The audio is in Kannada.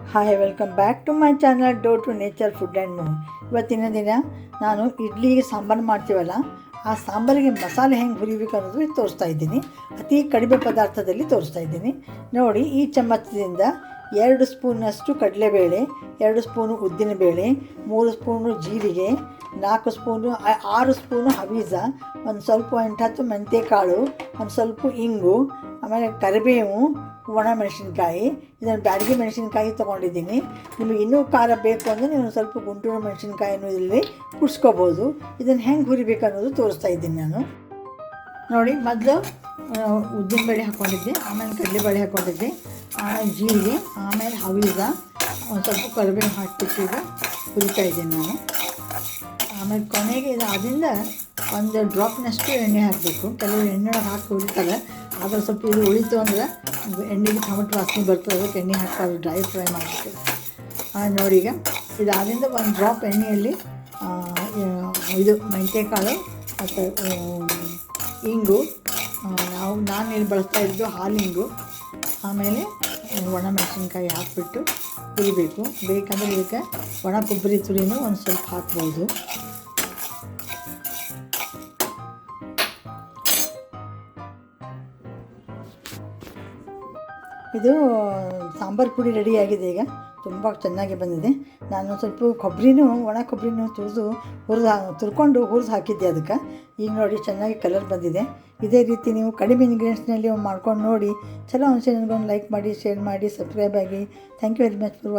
Hi welcome back to my channel dough to nature food and move ಇವತ್ತಿನ ದಿನ ನಾನು ಇಡ್ಲಿಗೆ ಸಾಂಬಾರು ಮಾಡ್ತೀವಲ್ಲ, ಆ ಸಾಂಬಾರಿಗೆ ಮಸಾಲೆ ಹೆಂಗೆ ಹುರಿಬೇಕು ಅನ್ನೋದು ತೋರಿಸ್ತಾ ಇದ್ದೀನಿ. ಅತಿ ಕಡಿಮೆ ಪದಾರ್ಥದಲ್ಲಿ ತೋರಿಸ್ತಾ ಇದ್ದೀನಿ. ನೋಡಿ, ಈ ಚಮಚದಿಂದ ಎರಡು ಸ್ಪೂನಷ್ಟು ಕಡಲೆಬೇಳೆ, ಎರಡು ಸ್ಪೂನು ಉದ್ದಿನಬೇಳೆ, ಮೂರು ಸ್ಪೂನು ಜೀರಿಗೆ, ನಾಲ್ಕು ಸ್ಪೂನು ಆರು ಸ್ಪೂನು ಹವೀಜ ಒಂದು ಸ್ವಲ್ಪ ಎಂಟು ಹತ್ತು ಮೆಂತ್ಯಕಾಳು ಒಂದು ಸ್ವಲ್ಪ ಇಂಗು ಆಮೇಲೆ ಕರಿಬೇವು, ಒಣ ಮೆಣಸಿನ್ಕಾಯಿ, ಇದನ್ನು ಬ್ಯಾಡಗಿ ಮೆಣಸಿನ್ಕಾಯಿ ತೊಗೊಂಡಿದ್ದೀನಿ. ನಿಮಗೆ ಇನ್ನೂ ಖಾರ ಬೇಕು ಅಂದರೆ ನೀವು ಸ್ವಲ್ಪ ಗುಂಟೂರು ಮೆಣಸಿನ್ಕಾಯಿನೂ ಇಲ್ಲಿ ಕುಡ್ಸ್ಕೋಬೋದು. ಇದನ್ನು ಹೆಂಗೆ ಹುರಿಬೇಕು ಅನ್ನೋದು ತೋರಿಸ್ತಾ ಇದ್ದೀನಿ ನಾನು. ನೋಡಿ, ಮೊದಲು ಉದ್ದಿನಬೇಳೆ ಹಾಕ್ಕೊಂಡಿದ್ದೆ ಆಮೇಲೆ ಕಡಲೆಬೇಳೆ ಹಾಕ್ಕೊಂಡಿದ್ದೆ ಆಮೇಲೆ ಜೀರಿಗೆ, ಆಮೇಲೆ ಹವೀಜ ಒಂದು ಸ್ವಲ್ಪ ಕರಿಬೇವು ಹಾಕ್ಬಿಟ್ಟು ಈಗ ಹುರಿತಾ ಇದ್ದೀನಿ ನಾನು. ಆಮೇಲೆ ಕೊನೆಗೆ ಇದು ಅದರಿಂದ ಒಂದು ಡ್ರಾಪ್ನಷ್ಟು ಎಣ್ಣೆ ಹಾಕಬೇಕು. ಕೆಲವು ಎಣ್ಣೆ ಹಾಕಿ ಹುರಿತಾರೆ. ಆದರೆ ಸ್ವಲ್ಪ ಇದು ಉಳಿತು ಅಂದರೆ ಎಣ್ಣೆಗೆ ಟೊಮೆಟೊ ವಾಸನೆ ಬರ್ತದೆ, ಅದಕ್ಕೆ ಎಣ್ಣೆ ಹಾಕ್ತಾರೆ ಡ್ರೈ ಫ್ರೈ ಮಾಡಿಬಿಟ್ಟು ನೋಡಿ ಈಗ ಇದಾದಿಂದ ಒಂದು ಡ್ರಾಪ್ ಎಣ್ಣೆಯಲ್ಲಿ ಇದು ಮೆಂತ್ಯಕಾಳು ಮತ್ತು ಇಂಗು ನಾವು ನಾನು ಇಲ್ಲಿ ಬಳಸ್ತಾ ಇದ್ದು ಹಾಲಿಂಗು ಆಮೇಲೆ ಒಣ ಮೆಣಸಿನ್ಕಾಯಿ ಹಾಕ್ಬಿಟ್ಟು ಹುರಿಬೇಕು. ಬೇಕಂದರೆ ಇದಕ್ಕೆ ಒಣ ಕೊಬ್ಬರಿ ತುರಿನೂ ಒಂದು ಸ್ವಲ್ಪ ಹಾಕ್ಬೋದು. ಇದು ಸಾಂಬಾರು ಪುಡಿ ರೆಡಿಯಾಗಿದೆ ಈಗ. ತುಂಬ ಚೆನ್ನಾಗಿ ಬಂದಿದೆ. ನಾನು ಸ್ವಲ್ಪ ಕೊಬ್ಬರಿನೂ ಒಣ ಕೊಬ್ಬರಿನೂ ತುರಿದು, ಹುರಿದು ತುರ್ಕೊಂಡು ಹುರಿದು ಹಾಕಿದ್ದೆ ಅದಕ್ಕೆ. ಈಗ ನೋಡಿ ಚೆನ್ನಾಗಿ ಕಲರ್ ಬಂದಿದೆ. ಇದೇ ರೀತಿ ನೀವು ಕಡಿಮೆ ಇಂಗ್ರೀಡಿಯೆಂಟ್ಸ್ನಲ್ಲಿ ಮಾಡ್ಕೊಂಡು ನೋಡಿ. ಚಲೋ ಅನಿಸಿ ನನಗೊಂದು ಲೈಕ್ ಮಾಡಿ ಶೇರ್ ಮಾಡಿ ಸಬ್ಸ್ಕ್ರೈಬ್ ಆಗಿ. Thank you very much for watching